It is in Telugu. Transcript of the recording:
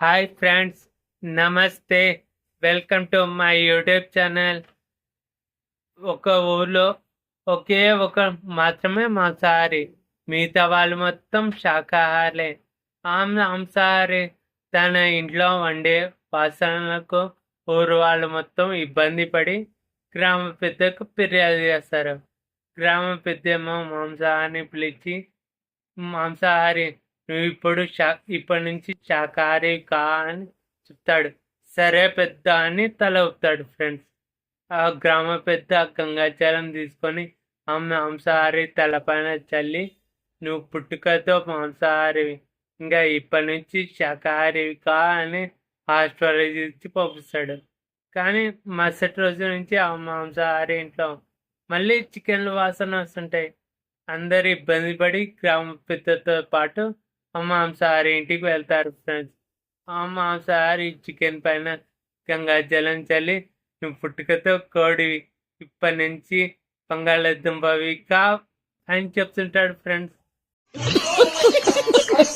హాయ్ ఫ్రెండ్స్ నమస్తే. Welcome to my YouTube channel ఒక ఊర్లో ఒకే ఒక మాత్రమే మాంసాహారి మిగతా వాళ్ళు మొత్తం శాకాహారులే. ఆమె మాంసాహారి తన ఇంట్లో వండే వాసనలకు ఊరు వాళ్ళు మొత్తం ఇబ్బంది పడి గ్రామ పెద్దకు ఫిర్యాదు చేస్తారు. గ్రామ పెద్దేమో మాంసాహారిని పిలిచి మాంసాహారి నువ్వు ఇప్పుడు శా ఇప్పటి నుంచి శాకాహారి కా అని చెప్తాడు. సరే పెద్ద అని తల ఊపుతాడు ఫ్రెండ్స్ ఆ గ్రామ పెద్ద గంగాచలం తీసుకొని ఆ మాంసాహారి తలపైన చల్లి నువ్వు పుట్టుకతో మాంసాహారి ఇంకా ఇప్పటి నుంచి శాకాహారి కా అని హాస్పిటల్ ఇచ్చి పంపిస్తాడు. కానీ మరుసటి రోజు నుంచి ఆ మాంసాహారి ఇంట్లో మళ్ళీ చికెన్లు వాసన వస్తుంటాయి. అందరు ఇబ్బంది పడి గ్రామ పెద్దతో పాటు మాంసాహారి ఇంటికి వెళ్తారు ఫ్రెండ్స్ ఆ మాంసాహారి చికెన్ పైన గంగాజలం చల్లి నువ్వు పుట్టుకతో కోడివి. ఇప్పటి నుంచి బంగాళదుంపవి కా అని చెప్తుంటాడు ఫ్రెండ్స్